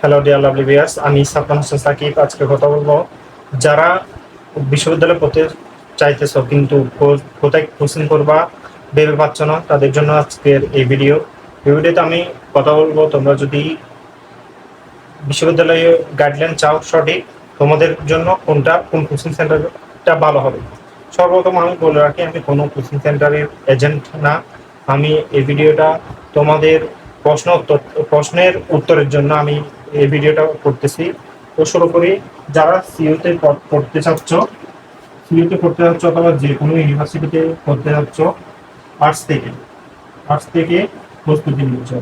Hello dear lovely viewers আমি সাফান হোসেন সাকিব। আজকে কথা বলব যারা বিশ্ববিদ্যালয়ে পড়তে চাইতেছ কিন্তু কোথায় কোচিং করবা, ভেবে পাচ্ছ না, তাদের জন্য আজকের এই ভিডিও এই ভিডিওতে আমি কথা বলব, তোমরা যদি বিশ্ববিদ্যালয়ে গাইডলাইন চাও সঠিক, তোমাদের জন্য কোনটা, কোন কোচিং সেন্টারটা ভালো হবে। সর্বপ্রথম আমি বলে রাখি, আমি কোনো কোচিং সেন্টারের এজেন্ট না। আমি এই ভিডিওটা তোমাদের প্রশ্ন উত্তর প্রশ্নের উত্তরের জন্য আমি এই ভিডিওটা করতেছি। তো শুরু করি যারা সিইউতে পড়তে চাচ্ছ সিইউতে পড়তে যাচ্ছ অথবা যে কোনো ইউনিভার্সিটিতে পড়তে চাচ্ছ আর্টস থেকে আর্টস থেকে প্রস্তুতি নিচ্ছ।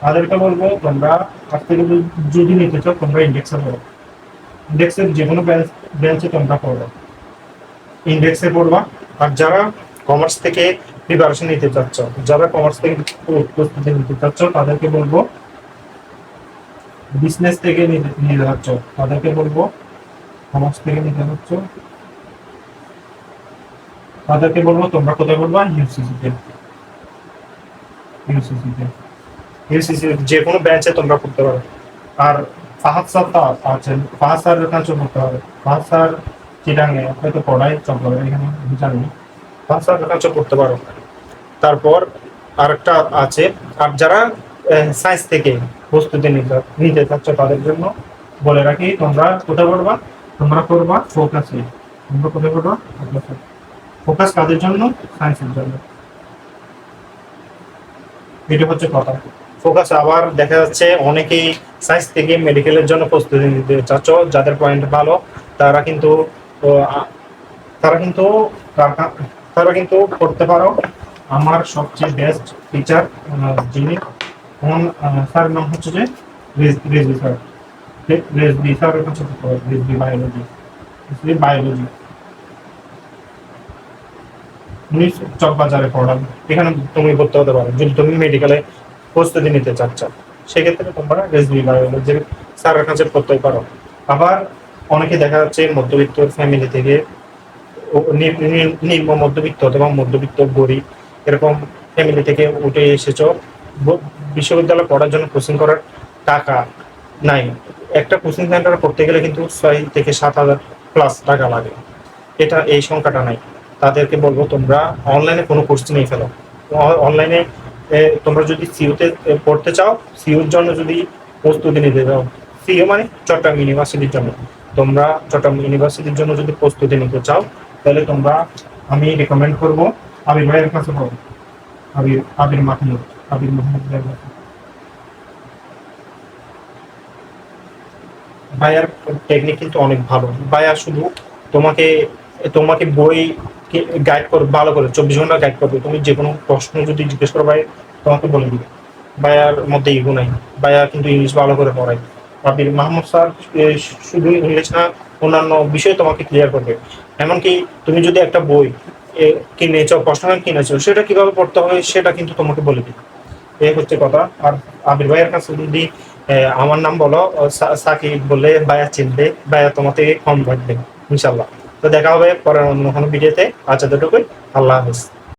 তাদেরকে বলব, তোমরা আর্টস থেকে যদি- নিতে চাও, তোমরা ইন্ডেক্সে পড়ো। ইন্ডেক্সের যে কোনো ব্রাঞ্চে তোমরা পড়ো। ইন্ডেক্সে পড়বা। আর যারা কমার্স থেকে প্রিপারেশন নিতে চাচ্ছ, যারা কমার্স থেকে প্রস্তুতি নিতে চাচ্ছ, তাদেরকে বলব বিজনেস থেকে নিতে যাচ্ছ, তাদেরকে বলব কমার্স থেকে নিতে যাচ্ছ, তাদেরকে বলব, তোমরা কোথায় বলবা? ইউসিসি তে। ইউসিসি যে কোনো ব্রাঞ্চে তোমরা করতে পারো। আর ফাহাদ স্যার তো আছেন, ফাহাদ স্যারের কাছে পড়তে হবে। ফাহাদ স্যার চিটাঙ্গে হয়তো পড়াই চট্টগ্রামে এখানে জানি। ফাহাদ স্যারের কাছে করতে পারো। তারপর আরেকটা আছে, আর যারা সায়েন্স থেকে প্রস্তুতি নিতে চাচ্ছ তাদের জন্য। বলে রাখি, তোমরা কোথায় পড়বা? তোমরা করবা ফোকাসে তোমরা কোথায় পড়বা? ফোকাস কাদের জন্য? সায়েন্সের জন্য। এটা হচ্ছে কথা। ফোকাস আবার দেখা যাচ্ছে অনেকেই সায়েন্স থেকে মেডিকেলের জন্য প্রস্তুতি নিতে চাচ্ছ, যাদের পয়েন্ট ভালো, তারা কিন্তু তারা কিন্তু তারা কিন্তু করতে পারো। আমার সবচেয়ে বেস্ট টিচার যিনি ওনার স্যার নাম হচ্ছে যে রেজবি স্যার। রেজবি স্যারের কাছে রেজবি বায়োলজি। রেজবি বায়োলজি। উনি চকবাজারে পড়ান। এখানে তুমি ভর্তি হতে পারো। যদি তুমি মেডিকেলে প্রস্তুতি নিতে চাচ্ছ, সেক্ষেত্রে তোমরা রেজবি বায়োলজির স্যারের কাছে পড়তে পারো। আবার অনেকে দেখা যাচ্ছে মধ্যবিত্ত ফ্যামিলি থেকে নিম্ন মধ্যবিত্ত অথবা মধ্যবিত্ত গরিব, এরকম ফ্যামিলি থেকে উঠে এসেছ বিশ্ববিদ্যালয়ে পড়ার জন্য কোচিং করার টাকা নাই। একটা কোচিং সেন্টারে পড়তে গেলে কিন্তু ছয় থেকে সাত হাজার প্লাস টাকা লাগে। এটা এই সংখ্যাটা নাই। তাদেরকে বলব, তোমরা অনলাইনে কোনো কোর্স নিয়ে ফেলো। অনলাইনে তোমরা যদি সিইউতে পড়তে চাও সিইউর জন্য যদি প্রস্তুতি নিতে চাও সিইউ মানে চট্টগ্রাম ইউনিভার্সিটির জন্য। তোমরা চট্টগ্রাম ইউনিভার্সিটির জন্য যদি প্রস্তুতি নিতে চাও, তাহলে তোমরা, আমি রেকমেন্ড করব আবির ভাইয়ের কাছে পড়ো আবির আবির মাহমুদ। আবির কাছে। ভাইয়ার টেকনিক কিন্তু অনেক ভালো। ভাইয়া শুধু তোমাকে তোমাকে বই গাইড করবে ভালো করে, চব্বিশ ঘণ্টা গাইড করবে। তুমি যে কোনো প্রশ্ন যদি জিজ্ঞেস করো ভাই তোমাকে বলে দিবে। ভাইয়ার মধ্যে ইগো নাই। ভাইয়া কিন্তু ইংলিশ ভালো করে পড়ায়। আবির মাহমুদ স্যার শুধু ইংলিশ না, অন্যান্য বিষয় তোমাকে ক্লিয়ার করবে। এমনকি তুমি যদি একটা বই কিনেছো, প্রশ্ন কিনেছো, সেটা কীভাবে পড়তে হয়, সেটা কিন্তু তোমাকে বলে দিবে। এই হচ্ছে কথা। আর আবির ভাইয়ের কাছে যদি আমার নাম বলো সাকিব বলে ভাইয়া চিনবে, ভাইয়া তোমার থেকে কম থাকবে ইনশাল্লাহ। তো দেখা হবে পরের অন্য কোনো ভিডিওতে আচ্ছা দুটুকুই আল্লাহ হাফিজ।